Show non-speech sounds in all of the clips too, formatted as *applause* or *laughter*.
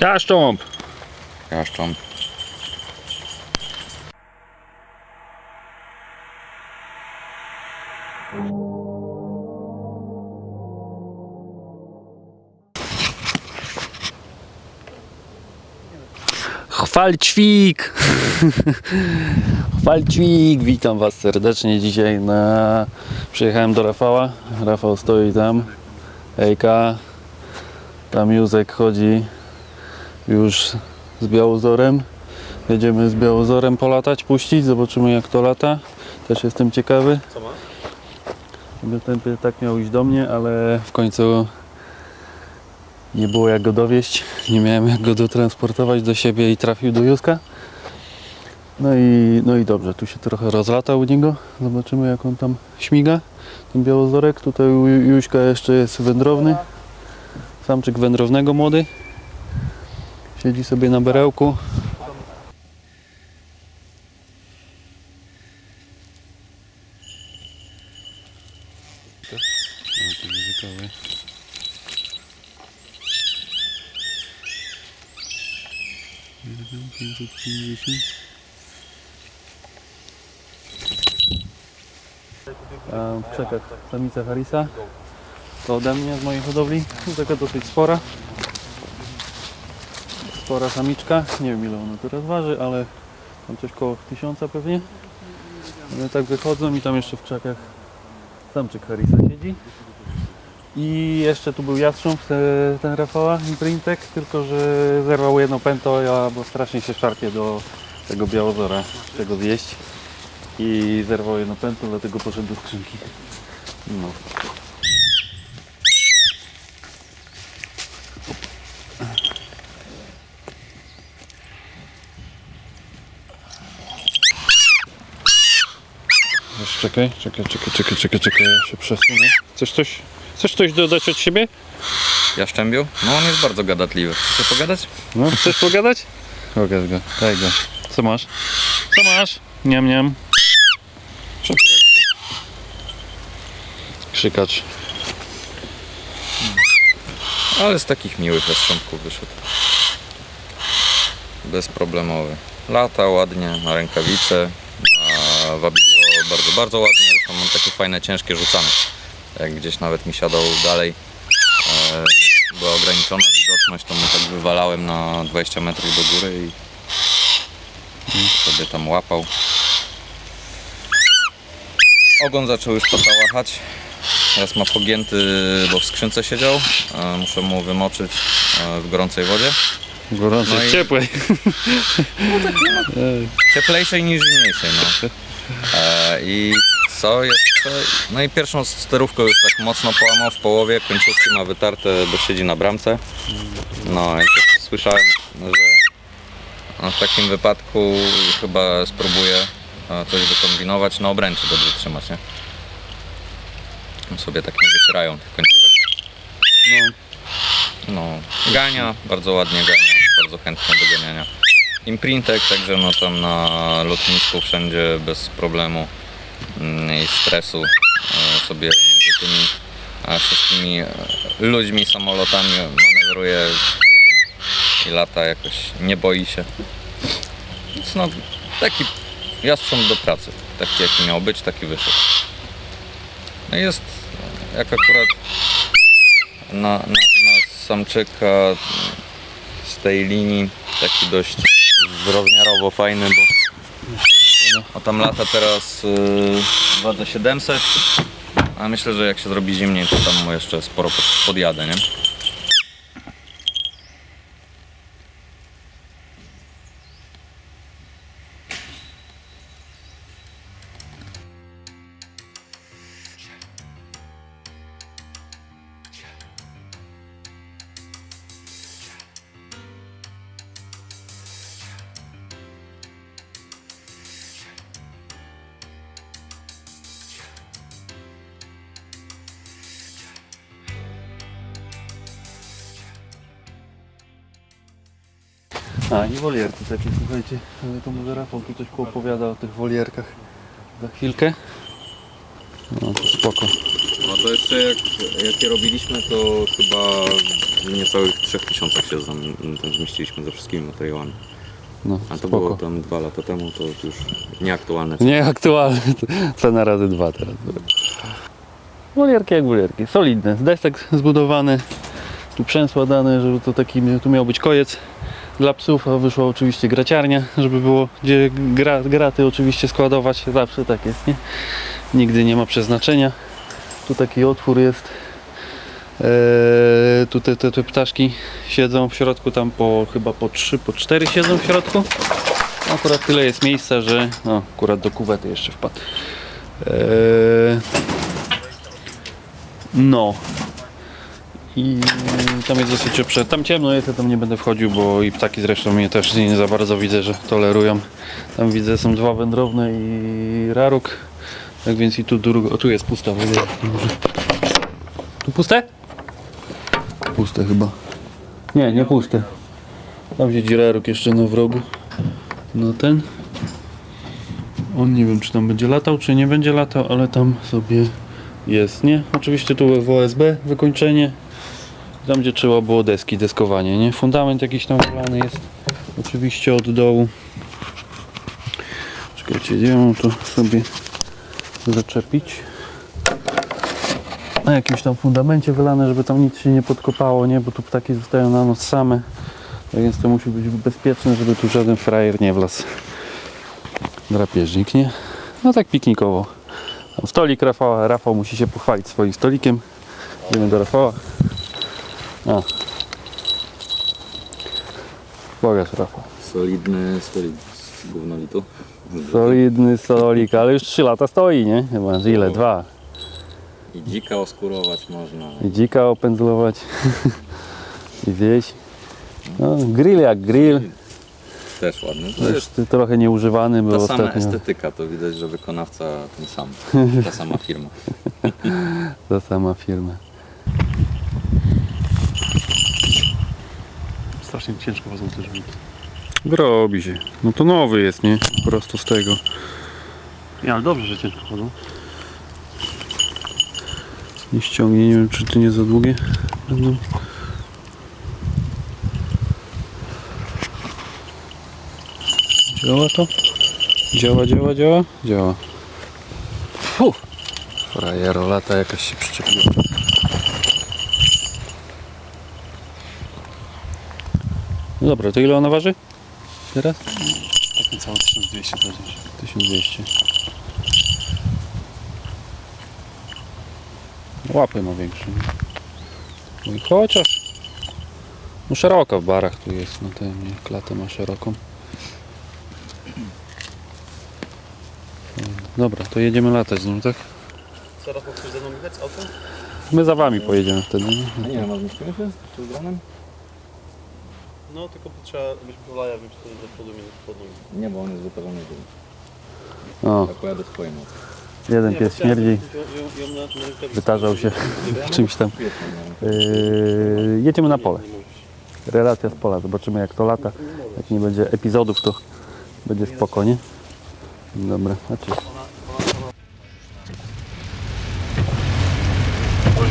Jaszcząb! Jaszcząb. Chwalćwik! Chwalćwik! Witam Was serdecznie dzisiaj na... Przyjechałem do Rafała. Rafał stoi tam. Ejka. Tam Józek chodzi już z Białozorem. Jedziemy z Białozorem polatać, puścić. Zobaczymy jak to lata. Też jestem ciekawy. Co ma? Ten tak miał iść do mnie, ale w końcu nie było jak go dowieść, nie miałem jak go dotransportować do siebie i trafił do Józka. No i, no i dobrze, tu się trochę rozlata u niego. Zobaczymy jak on tam śmiga. Ten białozorek. Tutaj u Ju- Juśka jeszcze jest wędrowny. Samczyk wędrownego młody. Siedzi sobie na berełku. To językowy. Jeden, 550. A w krzakach samica Harisa. To ode mnie z mojej hodowli. Taka dosyć spora. Spora samiczka. Nie wiem ile ona teraz waży, ale tam coś koło tysiąca pewnie. One tak wychodzą i tam jeszcze w krzakach samczyk Harisa siedzi. I jeszcze tu był jastrząb, te- ten Rafała Imprintek, tylko że zerwał jedno pęto, ja bo strasznie się szarpie do tego białozora, czego zjeść. I zerwał jedno pęto, dlatego poszedł do skrzynki. No. Czekaj, czekaj, czekaj, czekaj, czekaj, czekaj, ja się przesunę. Chcesz coś, chcesz coś dodać od siebie? Jaszczębiu? No on jest bardzo gadatliwy. Chcesz pogadać? No, chcesz pogadać? Pokaż go, daj go. Co masz? Co masz? Niam, niam. Krzykacz. Ale z takich miłych jaszcząbków wyszedł. Bezproblemowy. Lata ładnie, na rękawice, na wabidło bardzo, bardzo ładnie. Zresztą mam takie fajne, ciężkie rzucane. Jak gdzieś nawet mi siadał dalej, e, była ograniczona widoczność, to mu tak wywalałem na 20 metrów do góry i sobie tam łapał. Ogon zaczął już patałachać. Teraz ma pogięty, bo w skrzynce siedział. E, Muszę mu wymoczyć e, w gorącej wodzie. Gorącej, No i- ciepłej. *laughs* Cieplejszej niż zimniejszej, no. *laughs* E, I co jeszcze? No i pierwszą sterówkę już tak mocno połamał w połowie, końcówki ma wytarte, bo siedzi na bramce. No i też słyszałem, że no, w takim wypadku chyba spróbuję e, coś wykombinować, na obręczy dobrze trzymać, nie? On sobie tak nie wycierają tych końcówek. No. No, gania, bardzo ładnie gania, bardzo chętnie do ganiania. Imprintek, także no tam na lotnisku wszędzie bez problemu mm, i stresu e, sobie między tymi e, wszystkimi e, ludźmi, samolotami manewruje i, lata jakoś, nie boi się. Więc no, taki jastrząb do pracy, taki jaki miał być, taki wyszedł. No jest, jak akurat na, na, na samczyka z tej linii taki dość rozmiarowo fajny, bo o tam lata teraz yy, wadze 700, a myślę, że jak się zrobi zimniej, to tam jeszcze sporo pod, podjadę, nie? A, i wolierki takie, słuchajcie. To może Rafał tu coś poopowiada o tych wolierkach. Za chwilkę. No to spoko. No to jeszcze jak, jak je robiliśmy, to chyba w niecałych 3000 się tam, tam zmieściliśmy ze wszystkimi materiałami. No, A to spoko. było tam dwa lata temu, to już nieaktualne. Nieaktualny. *laughs* Cena razy dwa teraz. Wolierki jak wolierki. Solidne. Z desek zbudowane. Tu przęsła dane, żeby to taki, tu miał być kojec dla psów, wyszła oczywiście graciarnia, żeby było gdzie gra, graty oczywiście składować. Zawsze tak jest, nie? Nigdy nie ma przeznaczenia. Tu taki otwór jest. Eee, tu te, te, te ptaszki siedzą w środku, tam po chyba po 3, po 4 siedzą w środku. Akurat tyle jest miejsca, że no, akurat do kuwety jeszcze wpadł. Eee, no. I tam jest dosyć prze... Tam ciemno jest, ja tam nie będę wchodził, bo i ptaki zresztą mnie też nie za bardzo widzę, że tolerują. Tam widzę są dwa wędrowne i raruk. Tak więc i tu drugo... O tu jest pusta w ogóle. Może. Tu puste? Puste chyba. Nie, nie puste. Tam siedzi raruk jeszcze na wrogu. No ten. On nie wiem czy tam będzie latał, czy nie będzie latał, ale tam sobie jest, nie? Oczywiście tu w OSB wykończenie. Tam gdzie trzeba było deski, deskowanie, nie? Fundament jakiś tam wylany jest. Oczywiście od dołu. Czekajcie, gdzie mam to sobie zaczepić. Na jakimś tam fundamencie wylane, żeby tam nic się nie podkopało, nie? Bo tu ptaki zostają na noc same. Tak więc to musi być bezpieczne, żeby tu żaden frajer nie wlazł. Drapieżnik, nie? No tak piknikowo. Tam stolik Rafała. Rafał musi się pochwalić swoim stolikiem. Idziemy do Rafała. A. Pokaż Rafał. Solidny stolik z gównolitu. Solidny stolik, ale już 3 lata stoi, nie? Chyba, że ile? Dwa. I dzika oskurować można. I dzika opędzlować. *laughs* I wieś. No, grill jak grill. Też ładny. To jest Już trochę nieużywany był ta sama ostatnio. estetyka, to widać, że wykonawca ten sam. *laughs* Ta sama firma. Ta sama firma. Strasznie ciężko chodzą te drzwi. Robi się. No to nowy jest, nie? Po prostu z tego. Nie, ale dobrze, że ciężko chodzą. Nie ściągnie, nie wiem czy to nie za długie będą. Działa to? Działa, działa, działa? Działa. Fuh. Frajero, lata jakaś się przyczepiła. No dobra, to ile ona waży? Teraz? Tak niecałe 1200 to jest. 1200. Łapy ma większe. No i chociaż. No szeroka w barach tu jest, no ten nie, klatę ma szeroką. Dobra, to jedziemy latać z nim, tak? Zaraz chcesz ze mną jechać autem? My za wami pojedziemy wtedy, nie? A nie wiem, a zmieścimy się? Tu z dronem? No, tylko trzeba, byśmy Polaja wtedy do przodu minus pod nogi. Nie, bo on jest wypełniony. O, Tak pojadę swoim. jeden Nie, pies śmierdzi, wytarzał się czymś tam. Świetnie, Yy, jedziemy na pole. Relacja z pola, zobaczymy jak to lata. Jak nie będzie epizodów, to będzie spoko, nie? Dobra, znaczy.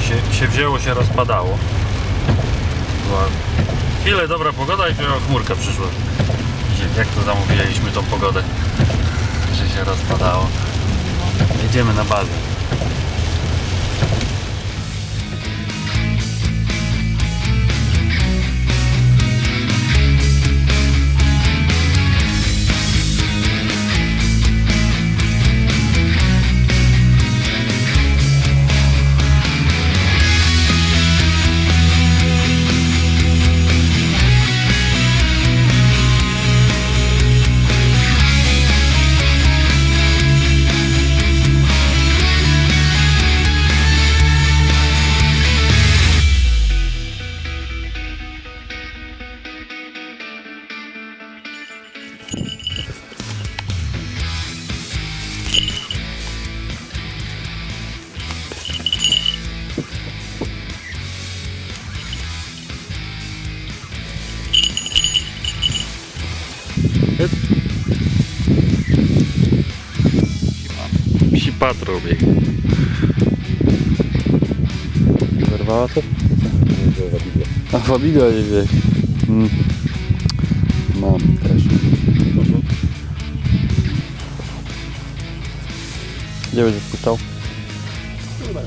Się, się wzięło, się rozpadało. Była chwilę dobra pogoda i chmurka przyszła. Jak to zamówiliśmy tą pogodę, że się rozpadało. Jedziemy na bazę. Patrol biegnie. Zerwała to? A Fabiga nie wie. Mm. Mam też. Gdzie będziesz puszczał? Sezon na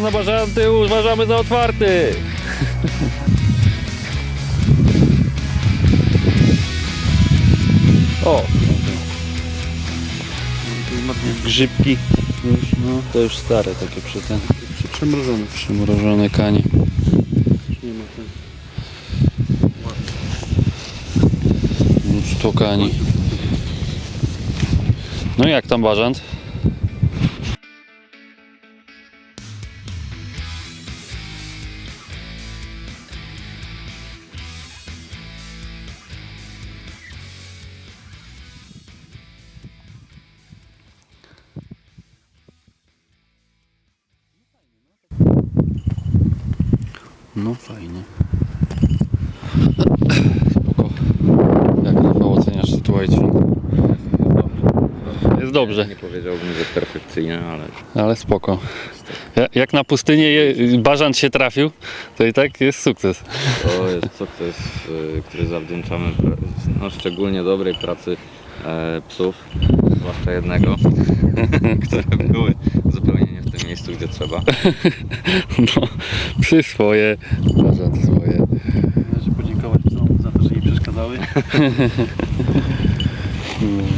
bażanty uważamy za otwarty. O! Grzybki. Już, no, to już stare takie przy ten. Przemrożony. Przymrożone kanie. Nie ma ten. Już to kani. No jak tam bażant? No fajnie. Spoko. Jak Rafał oceniasz sytuację? Jest dobrze, Nie powiedziałbym, że perfekcyjnie, ale ale spoko. Ja- Jak na pustynię je, bażant się trafił, to i tak jest sukces. to jest sukces, y, który zawdzięczamy pra- no, szczególnie dobrej pracy e, psów, zwłaszcza jednego, *laughs* które były zupełnie miejscu, gdzie trzeba. *laughs* No, psy swoje, bażant swoje. Należy podziękować psom za to, że nie przeszkadzały. *laughs* *laughs*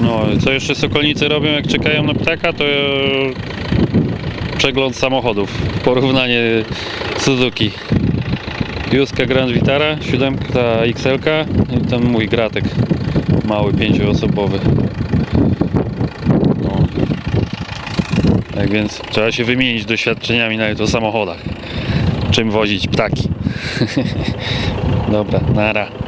No, co jeszcze sokolnicy robią, jak czekają na ptaka, to e, przegląd samochodów. Porównanie Suzuki. Juska Grand Vitara, siódemka, ta XL i ten mój gratek. Mały, pięcioosobowy. No. Tak więc trzeba się wymienić doświadczeniami nawet o samochodach. czym wozić ptaki. *laughs* Dobra, nara.